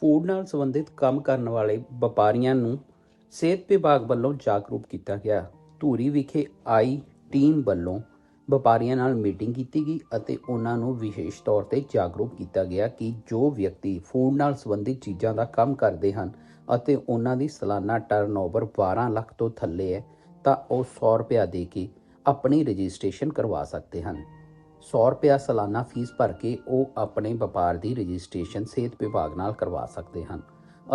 Food ਨਾਲ ਸੰਬੰਧਿਤ ਕੰਮ ਕਰਨ ਵਾਲੇ ਵਪਾਰੀਆਂ ਨੂੰ ਸਿਹਤ ਵਿਭਾਗ ਵੱਲੋਂ ਜਾਗਰੂਕ ਕੀਤਾ ਗਿਆ। ਧੂਰੀ ਵਿਖੇ ਆਈ ਟੀਮ ਵੱਲੋਂ ਵਪਾਰੀਆਂ ਨਾਲ ਮੀਟਿੰਗ ਕੀਤੀ ਗਈ ਅਤੇ ਉਹਨਾਂ ਨੂੰ ਵਿਸ਼ੇਸ਼ ਤੌਰ ਤੇ ਜਾਗਰੂਕ ਕੀਤਾ ਗਿਆ ਕਿ ਜੋ ਵਿਅਕਤੀ ਫੂਡ ਨਾਲ ਸੰਬੰਧਿਤ ਚੀਜ਼ਾਂ ਦਾ ਕੰਮ ਕਰਦੇ ਹਨ ਅਤੇ ਉਹਨਾਂ ਦੀ ਸਾਲਾਨਾ ਟਰਨਓਵਰ 12 ਲੱਖ ਤੋਂ ਥੱਲੇ ਹੈ, ਤਾਂ ਉਹ 100 ਰੁਪਇਆ ਦੇ ਕੇ ਆਪਣੀ ਰਜਿਸਟ੍ਰੇਸ਼ਨ ਕਰਵਾ ਸਕਦੇ ਹਨ। 100 ਰੁਪਇਆ ਸਾਲਾਨਾ ਫੀਸ ਭਰ ਕੇ ਉਹ ਆਪਣੇ ਵਪਾਰ ਦੀ ਰਜਿਸਟ੍ਰੇਸ਼ਨ ਸਿਹਤ ਵਿਭਾਗ ਨਾਲ ਕਰਵਾ ਸਕਦੇ ਹਨ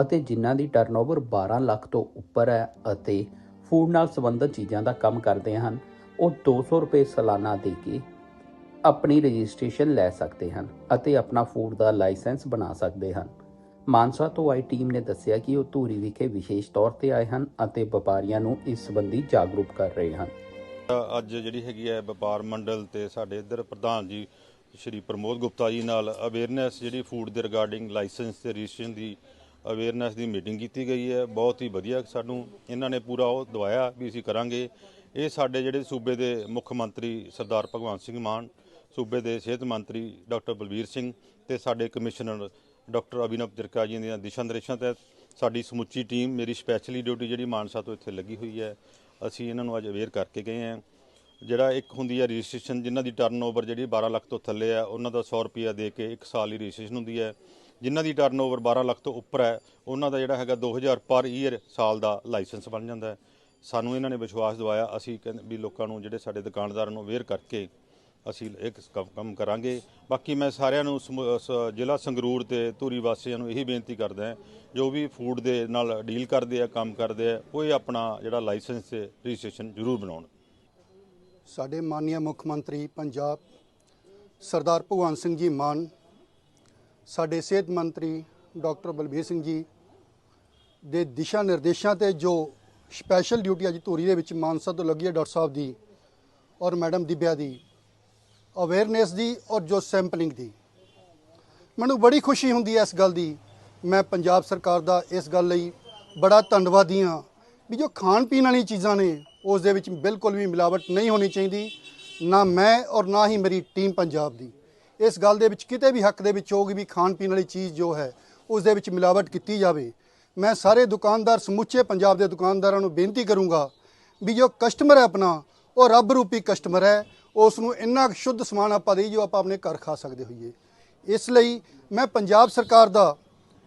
ਅਤੇ ਜਿਨ੍ਹਾਂ ਦੀ ਟਰਨਓਵਰ 12 ਲੱਖ ਤੋਂ ਉੱਪਰ ਹੈ ਅਤੇ ਫੂਡ ਨਾਲ ਸੰਬੰਧਿਤ ਚੀਜ਼ਾਂ ਦਾ ਕੰਮ ਕਰਦੇ ਹਨ, ਉਹ 200 ਰੁਪਏ ਸਾਲਾਨਾ ਦੇ ਕੇ ਆਪਣੀ ਰਜਿਸਟ੍ਰੇਸ਼ਨ ਲੈ ਸਕਦੇ ਹਨ ਅਤੇ ਆਪਣਾ ਫੂਡ ਦਾ ਲਾਇਸੈਂਸ ਬਣਾ ਸਕਦੇ ਹਨ। ਮਾਨਸਾ ਤੋਂ ਆਈ ਟੀਮ ਨੇ ਦੱਸਿਆ ਕਿ ਉਹ ਧੂਰੀ ਵਿਖੇ ਵਿਸ਼ੇਸ਼ ਤੌਰ ਤੇ ਆਏ ਹਨ ਅਤੇ ਵਪਾਰੀਆਂ ਨੂੰ ਇਸ ਸੰਬੰਧੀ ਜਾਗਰੂਕ ਕਰ ਰਹੇ ਹਨ। ਅੱਜ ਜਿਹੜੀ ਹੈਗੀ ਹੈ ਵਪਾਰ ਮੰਡਲ ਤੇ ਸਾਡੇ ਇੱਧਰ ਪ੍ਰਧਾਨ ਜੀ, ਸ਼੍ਰੀ ਪ੍ਰਮੋਦ ਗੁਪਤਾ ਜੀ ਨਾਲ ਅਵੇਅਰਨੈਸ ਜਿਹੜੀ ਫੂਡ ਦੇ ਰਿਗਾਰਡਿੰਗ ਲਾਇਸੈਂਸ ਤੇ ਰਜਿਸਟ੍ਰੇਸ਼ਨ ਦੀ ਅਵੇਅਰਨੈਸ ਦੀ ਮੀਟਿੰਗ ਕੀਤੀ ਗਈ ਹੈ। ਬਹੁਤ ਹੀ ਵਧੀਆ ਸਾਨੂੰ ਇਹਨਾਂ ਨੇ ਪੂਰਾ ਉਹ ਦਵਾਇਆ ਵੀ ਅਸੀਂ ਕਰਾਂਗੇ। ਇਹ ਸਾਡੇ ਜਿਹੜੇ ਸੂਬੇ ਦੇ ਮੁੱਖ ਮੰਤਰੀ ਸਰਦਾਰ ਭਗਵੰਤ ਸਿੰਘ ਮਾਨ, ਸੂਬੇ ਦੇ ਸਿਹਤ ਮੰਤਰੀ ਡਾਕਟਰ ਬਲਬੀਰ ਸਿੰਘ ਤੇ ਸਾਡੇ ਕਮਿਸ਼ਨਰ ਡਾਕਟਰ ਅਭਿਨਵ ਤਿਰਕਾ ਜੀ ਦੀਆਂ ਦਿਸ਼ਾ ਨਿਰਦੇਸ਼ਾਂ ਤਹਿਤ ਸਾਡੀ ਸਮੁੱਚੀ ਟੀਮ ਮੇਰੀ ਸਪੈਸ਼ਲੀ ਡਿਊਟੀ ਜਿਹੜੀ ਮਾਨਸਾ ਤੋਂ ਇੱਥੇ ਲੱਗੀ ਹੋਈ ਹੈ। ਅਸੀਂ ਇਹਨਾਂ ਨੂੰ ਅੱਜ ਅਵੇਅਰ ਕਰਕੇ ਗਏ ਹਾਂ। ਜਿਹੜਾ ਇੱਕ ਹੁੰਦੀ ਹੈ ਰਜਿਸਟ੍ਰੇਸ਼ਨ, ਜਿਨ੍ਹਾਂ ਦੀ ਟਰਨਓਵਰ ਜਿਹੜੀ 12 ਲੱਖ ਤੋਂ ਥੱਲੇ ਆ, ਉਹਨਾਂ ਦਾ 100 ਰੁਪਿਆ ਦੇ ਕੇ 1 ਸਾਲ ਦੀ ਰਜਿਸਟ੍ਰੇਸ਼ਨ ਹੁੰਦੀ ਹੈ। ਜਿਨ੍ਹਾਂ ਦੀ ਟਰਨਓਵਰ 12 ਲੱਖ ਤੋਂ ਉੱਪਰ ਹੈ, ਉਹਨਾਂ ਦਾ ਜਿਹੜਾ ਹੈਗਾ 2000 ਪਰ ਈਅਰ ਸਾਲ ਦਾ ਲਾਇਸੈਂਸ ਬਣ ਜਾਂਦਾ ਹੈ। ਸਾਨੂੰ ਇਹਨਾਂ ਨੇ ਵਿਸ਼ਵਾਸ ਦਿਵਾਇਆ, ਅਸੀਂ ਕਹਿੰਦੇ ਵੀ ਲੋਕਾਂ ਨੂੰ, ਜਿਹੜੇ ਸਾਡੇ ਦੁਕਾਨਦਾਰਾਂ ਨੂੰ ਅਵੇਅਰ ਕਰਕੇ ਅਸੀਂ ਇੱਕ ਕੰਮ- ਕਰਾਂਗੇ। ਬਾਕੀ ਮੈਂ ਸਾਰਿਆਂ ਨੂੰ ਸਮੂ- ਜ਼ਿਲ੍ਹਾ ਸੰਗਰੂਰ ਤੇ ਧੂਰੀ ਵਾਸੀਆਂ ਨੂੰ ਇਹੀ ਬੇਨਤੀ ਕਰਦਾ ਹਾਂ, ਜੋ ਵੀ ਫੂਡ ਦੇ ਨਾਲ ਡੀਲ ਕਰਦੇ ਆ, ਕੰਮ ਕਰਦੇ ਆ ਉਹ ਇਹ ਆਪਣਾ ਜਿਹੜਾ ਲਾਇਸੈਂਸ ਤੇ ਰਜਿਸਟ੍ਰੇਸ਼ਨ ਜ਼ਰੂਰ ਬਣਾਉਣ। ਸਾਡੇ ਮਾਨਯ ਮੁੱਖ ਮੰਤਰੀ ਪੰਜਾਬ ਸਰਦਾਰ ਭਗਵੰਤ ਸਿੰਘ ਜੀ ਮਾਨ, ਸਾਡੇ ਸਿਹਤ ਮੰਤਰੀ ਡਾਕਟਰ ਬਲਬੀਰ ਸਿੰਘ ਜੀ ਦੇ ਦਿਸ਼ਾ ਨਿਰਦੇਸ਼ਾਂ ਤੇ ਜੋ ਸਪੈਸ਼ਲ ਡਿਊਟੀ ਅੱਜ ਧੂਰੀ ਦੇ ਵਿੱਚ ਮਾਨਸਾ ਤੋਂ ਲੱਗੀ ਹੈ ਡਾਕਟਰ ਸਾਹਿਬ ਦੀ ਔਰ ਮੈਡਮ ਦਿਬਿਆ ਦੀ ਅਵੇਅਰਨੈਸ ਦੀ ਔਰ ਜੋ ਸੈਂਪਲਿੰਗ ਦੀ। ਮੈਨੂੰ ਬੜੀ ਖੁਸ਼ੀ ਹੁੰਦੀ ਹੈ ਇਸ ਗੱਲ ਦੀ। ਮੈਂ ਪੰਜਾਬ ਸਰਕਾਰ ਦਾ ਇਸ ਗੱਲ ਲਈ ਬੜਾ ਧੰਨਵਾਦੀ ਹਾਂ ਵੀ ਜੋ ਖਾਣ ਪੀਣ ਵਾਲੀਆਂ ਚੀਜ਼ਾਂ ਨੇ, ਉਸ ਦੇ ਵਿੱਚ ਬਿਲਕੁਲ ਵੀ ਮਿਲਾਵਟ ਨਹੀਂ ਹੋਣੀ ਚਾਹੀਦੀ, ਨਾ ਮੈਂ ਔਰ ਨਾ ਹੀ ਮੇਰੀ ਟੀਮ ਪੰਜਾਬ ਦੀ। ਇਸ ਗੱਲ ਦੇ ਵਿੱਚ ਕਿਤੇ ਵੀ ਹੱਕ ਦੇ ਵਿੱਚ ਹੋਊਗੀ ਵੀ ਖਾਣ ਪੀਣ ਵਾਲੀ ਚੀਜ਼ ਜੋ ਹੈ, ਉਸ ਦੇ ਵਿੱਚ ਮਿਲਾਵਟ ਕੀਤੀ ਜਾਵੇ। ਮੈਂ ਸਾਰੇ ਦੁਕਾਨਦਾਰ ਸਮੁੱਚੇ ਪੰਜਾਬ ਦੇ ਦੁਕਾਨਦਾਰਾਂ ਨੂੰ ਬੇਨਤੀ ਕਰੂੰਗਾ ਵੀ ਜੋ ਕਸਟਮਰ ਹੈ ਆਪਣਾ, ਉਹ ਰੱਬ ਰੂਪੀ ਕਸਟਮਰ ਹੈ ਉਸ ਨੂੰ ਇੰਨਾ ਕੁ ਸ਼ੁੱਧ ਸਮਾਨ ਆਪਾਂ ਦੇਈ ਜੋ ਆਪਾਂ ਆਪਣੇ ਘਰ ਖਾ ਸਕਦੇ ਹੋਈਏ। ਇਸ ਲਈ ਮੈਂ ਪੰਜਾਬ ਸਰਕਾਰ ਦਾ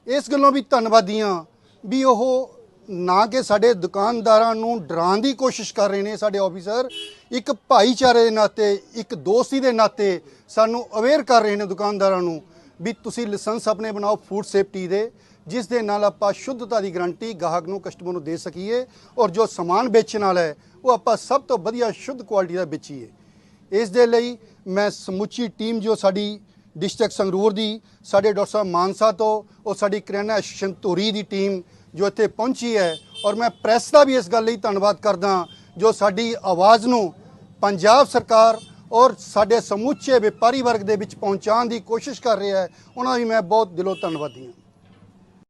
ਇਸ ਗੱਲੋਂ ਵੀ ਧੰਨਵਾਦੀ ਹਾਂ ਵੀ ਉਹ ਨਾ ਕਿ ਸਾਡੇ ਦੁਕਾਨਦਾਰਾਂ ਨੂੰ ਡਰਾਉਣ ਦੀ ਕੋਸ਼ਿਸ਼ ਕਰ ਰਹੇ ਨੇ ਸਾਡੇ ਆਫੀਸਰ। ਇੱਕ ਭਾਈਚਾਰੇ ਦੇ ਨਾਤੇ, ਇੱਕ ਦੋਸਤੀ ਦੇ ਨਾਤੇ ਸਾਨੂੰ ਅਵੇਅਰ ਕਰ ਰਹੇ ਨੇ ਦੁਕਾਨਦਾਰਾਂ ਨੂੰ ਵੀ ਤੁਸੀਂ ਲਾਇਸੈਂਸ ਆਪਣੇ ਬਣਾਓ ਫੂਡ ਸੇਫਟੀ ਦੇ, ਜਿਸ ਦੇ ਨਾਲ ਆਪਾਂ ਸ਼ੁੱਧਤਾ ਦੀ ਗਾਰੰਟੀ ਗਾਹਕ ਨੂੰ, ਕਸਟਮਰ ਨੂੰ ਦੇ ਸਕੀਏ ਔਰ ਜੋ ਸਮਾਨ ਵੇਚਣ ਵਾਲਾ ਹੈ, ਉਹ ਆਪਾਂ ਸਭ ਤੋਂ ਵਧੀਆ ਸ਼ੁੱਧ ਕੁਆਲਿਟੀ ਦਾ ਵੇਚੀਏ। ਇਸ ਦੇ ਲਈ ਮੈਂ ਸਮੁੱਚੀ ਟੀਮ ਜੋ ਸਾਡੀ ਡਿਸਟ੍ਰਿਕਟ ਸੰਗਰੂਰ ਦੀ, ਸਾਡੇ ਡਾਕਟਰ ਸਾਹਿਬ ਮਾਨਸਾ ਤੋਂ ਉਹ ਸਾਡੀ ਕਰਿਆਨਾ ਐਸੋਸੀਏਸ਼ਨ ਧੂਰੀ ਦੀ ਟੀਮ ਜੋ ਇੱਥੇ ਪਹੁੰਚੀ ਹੈ, ਔਰ ਮੈਂ ਪ੍ਰੈਸ ਦਾ ਵੀ ਇਸ ਗੱਲ ਲਈ ਧੰਨਵਾਦ ਕਰਦਾ ਜੋ ਸਾਡੀ ਆਵਾਜ਼ ਨੂੰ ਪੰਜਾਬ ਸਰਕਾਰ ਔਰ ਸਾਡੇ ਸਮੁੱਚੇ ਵਪਾਰੀ ਵਰਗ ਦੇ ਵਿੱਚ ਪਹੁੰਚਾਉਣ ਦੀ ਕੋਸ਼ਿਸ਼ ਕਰ ਰਿਹਾ ਹੈ, ਉਹਨਾਂ ਦਾ ਵੀ ਮੈਂ ਬਹੁਤ ਦਿਲੋਂ ਧੰਨਵਾਦੀ ਹਾਂ।